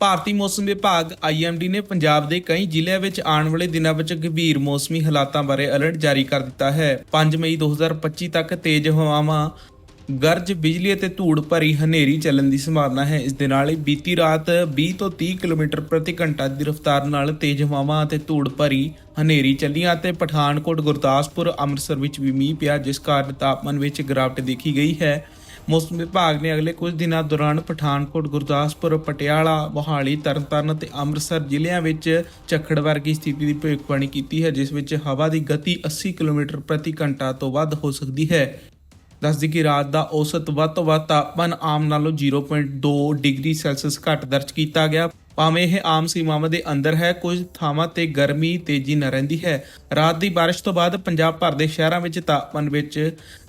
ਭਾਰਤੀ ਮੌਸਮ ਵਿਭਾਗ IMD ਨੇ ਪੰਜਾਬ ਦੇ ਕਈ ਜ਼ਿਲ੍ਹਿਆਂ ਵਿੱਚ ਆਉਣ ਵਾਲੇ ਦਿਨਾਂ ਵਿੱਚ ਗੰਭੀਰ ਮੌਸਮੀ ਹਾਲਾਤਾਂ ਬਾਰੇ ਅਲਰਟ ਜਾਰੀ ਕਰ ਦਿੱਤਾ ਹੈ। 5 ਮਈ 2025 ਤੱਕ ਤੇਜ਼ ਹਵਾਵਾਂ, ਗਰਜ ਬਿਜਲੀ ਅਤੇ ਧੂੜ ਭਰੀ ਹਨੇਰੀ ਚੱਲਣ ਦੀ ਸੰਭਾਵਨਾ ਹੈ। ਇਸ ਦੇ ਨਾਲ ਹੀ ਬੀਤੀ ਰਾਤ 20 ਤੋਂ 30 ਕਿਲੋਮੀਟਰ ਪ੍ਰਤੀ ਘੰਟਾ ਦੀ ਰਫ਼ਤਾਰ ਨਾਲ ਤੇਜ਼ ਹਵਾਵਾਂ ਅਤੇ ਧੂੜ ਭਰੀ ਹਨੇਰੀ ਚੱਲੀਆਂ ਅਤੇ ਪਠਾਨਕੋਟ, ਗੁਰਦਾਸਪੁਰ, ਅੰਮ੍ਰਿਤਸਰ ਵਿੱਚ ਵੀ ਮੀਂਹ ਪਿਆ, ਜਿਸ ਕਾਰਨ ਤਾਪਮਾਨ ਵਿੱਚ ਗਿਰਾਵਟ ਦੇਖੀ ਗਈ ਹੈ। ਮੌਸਮ ਵਿਭਾਗ ਨੇ ਅਗਲੇ ਕੁਝ ਦਿਨਾਂ ਦੌਰਾਨ ਪਠਾਨਕੋਟ, ਗੁਰਦਾਸਪੁਰ, ਪਟਿਆਲਾ, ਮੋਹਾਲੀ, ਤਰਨਤਾਰਨ ਅਤੇ ਅੰਮ੍ਰਿਤਸਰ ਜ਼ਿਲ੍ਹਿਆਂ ਵਿੱਚ ਝੱਖੜ ਵਰਗੀ ਸਥਿਤੀ ਦੀ ਭਵਿੱਖਬਾਣੀ ਕੀਤੀ ਹੈ, ਜਿਸ ਵਿੱਚ ਹਵਾ ਦੀ ਗਤੀ 80 ਕਿਲੋਮੀਟਰ ਪ੍ਰਤੀ ਘੰਟਾ ਤੋਂ ਵੱਧ ਹੋ ਸਕਦੀ ਹੈ। ਦੱਸਦੀ ਕਿ ਰਾਤ ਦਾ ਔਸਤ ਵੱਧ ਤੋਂ ਵੱਧ ਤਾਪਮਾਨ ਆਮ ਨਾਲੋਂ 0.2 ਡਿਗਰੀ ਸੈਲਸੀਅਸ ਘੱਟ ਦਰਜ ਕੀਤਾ ਗਿਆ। ਭਾਵੇਂ ਇਹ ਆਮ ਸੀਮਾਵਾਂ ਦੇ ਅੰਦਰ ਹੈ, ਕੁਝ ਥਾਵਾਂ ਤੇ ਗਰਮੀ, ਤੇਜ਼ੀ ਨਾਲ ਰਹਿੰਦੀ ਹੈ। ਰਾਤ ਦੀ ਬਾਰਿਸ਼ ਤੋਂ ਬਾਅਦ ਪੰਜਾਬ ਭਰ ਦੇ ਸ਼ਹਿਰਾਂ ਵਿੱਚ ਤਾਪਮਾਨ ਵਿੱਚ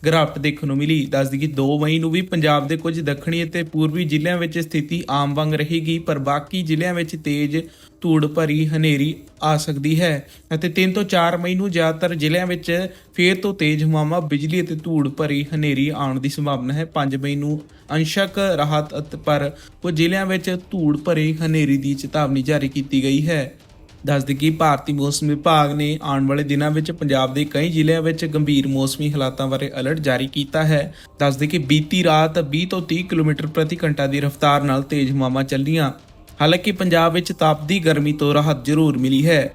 ਗਿਰਾਵਟ ਦੇਖਣ ਨੂੰ ਮਿਲੀ। ਦੱਸਦੀ ਕਿ 2 ਮਈ ਨੂੰ ਵੀ ਪੰਜਾਬ ਦੇ ਕੁਝ ਦੱਖਣੀ ਅਤੇ ਪੂਰਬੀ ਜ਼ਿਲ੍ਹਿਆਂ ਵਿੱਚ ਸਥਿਤੀ ਆਮ ਵਾਂਗ ਰਹੇਗੀ, ਪਰ ਬਾਕੀ ਜ਼ਿਲ੍ਹਿਆਂ ਵਿੱਚ ਤੇਜ਼ ਧੂੜ ਭਰੀ ਹਨੇਰੀ ਆ ਸਕਦੀ ਹੈ ਅਤੇ 3 ਤੋਂ 4 ਮਈ ਨੂੰ ਜ਼ਿਆਦਾਤਰ ਜ਼ਿਲ੍ਹਿਆਂ ਵਿੱਚ ਫੇਰ ਤੋਂ ਤੇਜ਼ ਹਵਾਵਾਂ, ਬਿਜਲੀ ਅਤੇ ਧੂੜ ਭਰੀ ਹਨੇਰੀ ਆਉਣ ਦੀ ਸੰਭਾਵਨਾ ਹੈ। 5 ਮਈ ਨੂੰ ਅੰਸ਼ਕ ਰਾਹਤ ਪਰ ਕੁਝ ਜ਼ਿਲ੍ਹਿਆਂ ਵਿੱਚ ਧੂੜ ਭਰੀ ਹਨੇਰੀ ਦੀ ਚੇਤਾਵਨੀ ਜਾਰੀ ਕੀਤੀ ਗਈ ਹੈ। ਦੱਸਦੇ ਕਿ ਭਾਰਤੀ ਮੌਸਮ ਵਿਭਾਗ ਨੇ ਆਉਣ ਵਾਲੇ ਦਿਨਾਂ ਵਿੱਚ ਪੰਜਾਬ ਦੇ ਕਈ ਜ਼ਿਲ੍ਹਿਆਂ ਵਿੱਚ ਗੰਭੀਰ ਮੌਸਮੀ ਹਾਲਾਤਾਂ ਬਾਰੇ ਅਲਰਟ ਜਾਰੀ ਕੀਤਾ ਹੈ। ਦੱਸਦੇ ਕਿ ਬੀਤੀ ਰਾਤ 20 ਤੋਂ 30 ਕਿਲੋਮੀਟਰ ਪ੍ਰਤੀ ਘੰਟਾ ਦੀ ਰਫ਼ਤਾਰ ਨਾਲ ਤੇਜ਼ ਹਵਾਵਾਂ ਚੱਲੀਆਂ। ਹਾਲਾਂਕਿ ਪੰਜਾਬ ਵਿੱਚ ਤਾਪਦੀ ਗਰਮੀ ਤੋਂ ਰਾਹਤ ਜ਼ਰੂਰ ਮਿਲੀ ਹੈ।